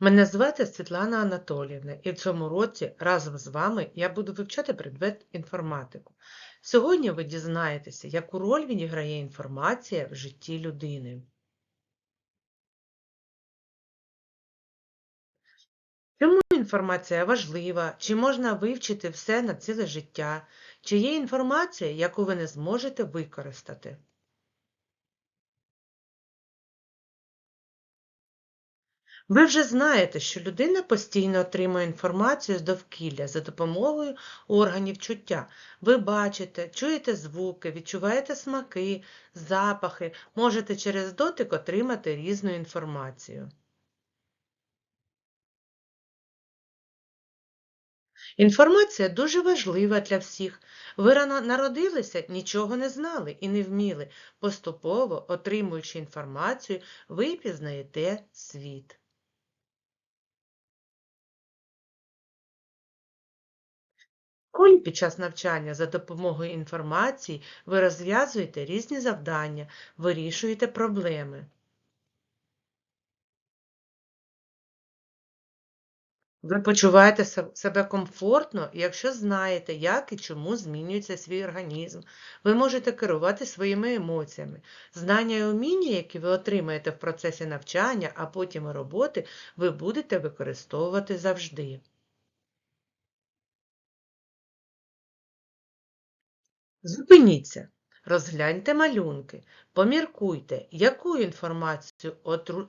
Мене звати Світлана Анатоліївна, і в цьому році разом з вами я буду вивчати предмет інформатику. Сьогодні ви дізнаєтеся, яку роль відіграє інформація в житті людини. Чому інформація важлива? Чи можна вивчити все на ціле життя? Чи є інформація, яку ви не зможете використати? Ви вже знаєте, що людина постійно отримує інформацію з довкілля за допомогою органів чуття. Ви бачите, чуєте звуки, відчуваєте смаки, запахи, можете через дотик отримати різну інформацію. Інформація дуже важлива для всіх. Ви рано народилися, нічого не знали і не вміли. Поступово, отримуючи інформацію, ви пізнаєте світ. Під час навчання за допомогою інформації ви розв'язуєте різні завдання, вирішуєте проблеми. Ви почуваєте себе комфортно, якщо знаєте, як і чому змінюється свій організм. Ви можете керувати своїми емоціями. Знання і уміння, які ви отримаєте в процесі навчання, а потім роботи, ви будете використовувати завжди. Зупиніться, розгляньте малюнки, поміркуйте, яку інформацію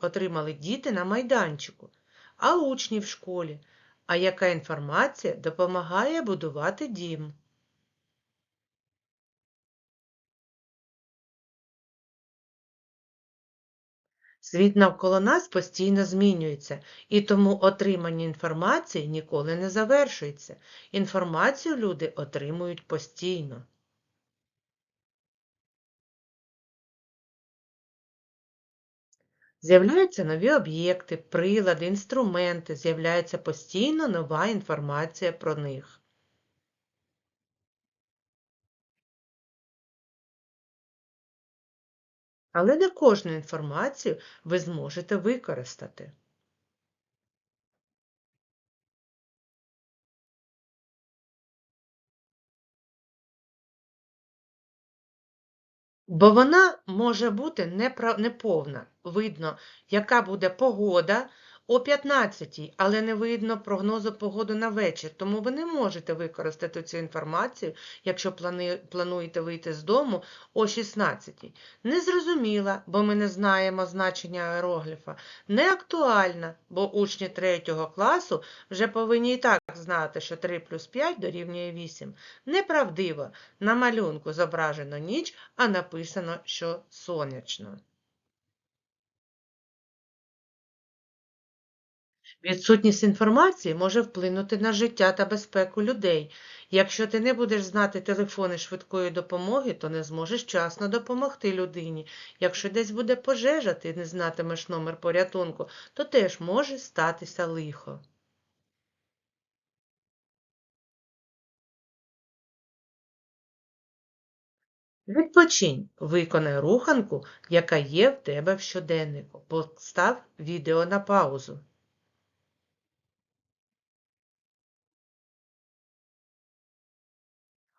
отримали діти на майданчику, а учні в школі, а яка інформація допомагає будувати дім. Світ навколо нас постійно змінюється, і тому отримання інформації ніколи не завершується. Інформацію люди отримують постійно. З'являються нові об'єкти, прилади, інструменти, з'являється постійно нова інформація про них. Але не кожну інформацію ви зможете використати. Бо вона може бути неповна. Видно, яка буде погода, о 15 але не видно прогнозу погоди на вечір, тому ви не можете використати цю інформацію, якщо плануєте вийти з дому о 16 Не зрозуміла, бо ми не знаємо значення аерогліфа. Не актуальна, бо учні 3 класу вже повинні і так знати, що 3 плюс 5 дорівнює 8. Неправдиво, на малюнку зображено ніч, а написано, що сонячно. Відсутність інформації може вплинути на життя та безпеку людей. Якщо ти не будеш знати телефони швидкої допомоги, то не зможеш вчасно допомогти людині. Якщо десь буде пожежа, ти не знатимеш номер порятунку, то теж може статися лихо. Відпочинь, виконай руханку, яка є в тебе в щоденнику. Постав відео на паузу.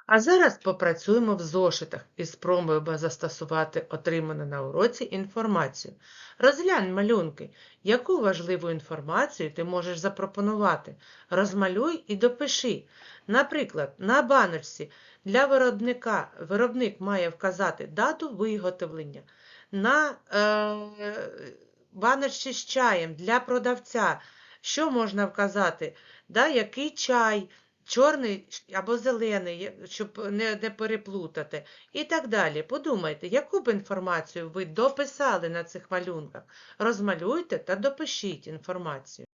А зараз попрацюємо в зошитах і спробуємо застосувати отриману на уроці інформацію. Розглянь малюнки, яку важливу інформацію ти можеш запропонувати. Розмалюй і допиши. Наприклад, на баночці для виробника виробник має вказати дату виготовлення. На е, баночці з чаєм для продавця. Що можна вказати? Да, Який чай? Чорний або зелений, щоб не, не переплутати. І так далі. Подумайте, яку б інформацію ви дописали на цих малюнках. Розмалюйте та допишіть інформацію.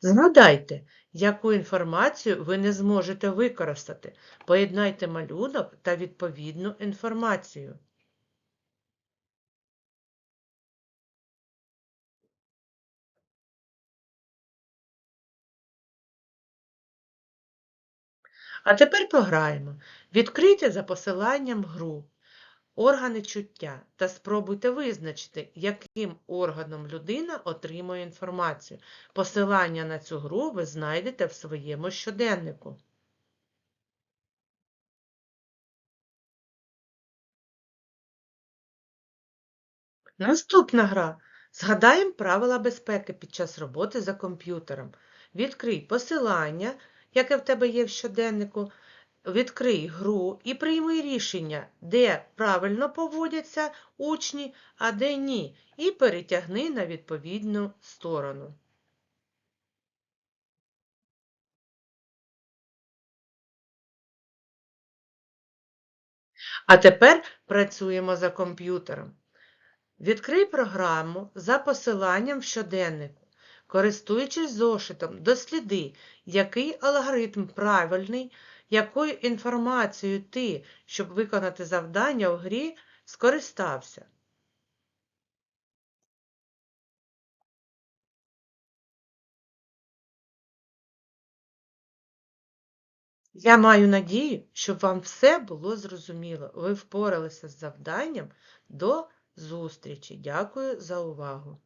Згадайте, яку інформацію ви не зможете використати. Поєднайте малюнок та відповідну інформацію. А тепер пограємо. Відкрийте за посиланням гру. органи чуття та спробуйте визначити, яким органом людина отримує інформацію. Посилання на цю гру ви знайдете в своєму щоденнику. Наступна гра. Згадаємо правила безпеки під час роботи за комп'ютером. Відкрий посилання, яке в тебе є в щоденнику, відкрий гру і прийми рішення, де правильно поводяться учні, а де ні, і перетягни на відповідну сторону. А тепер працюємо за комп'ютером. Відкрий програму за посиланням в щоденнику. Користуючись зошитом, досліди, який алгоритм правильний, якою інформацією ти, щоб виконати завдання у грі, скористався. Я маю надію, щоб вам все було зрозуміло. Ви впоралися з завданням. До зустрічі. Дякую за увагу!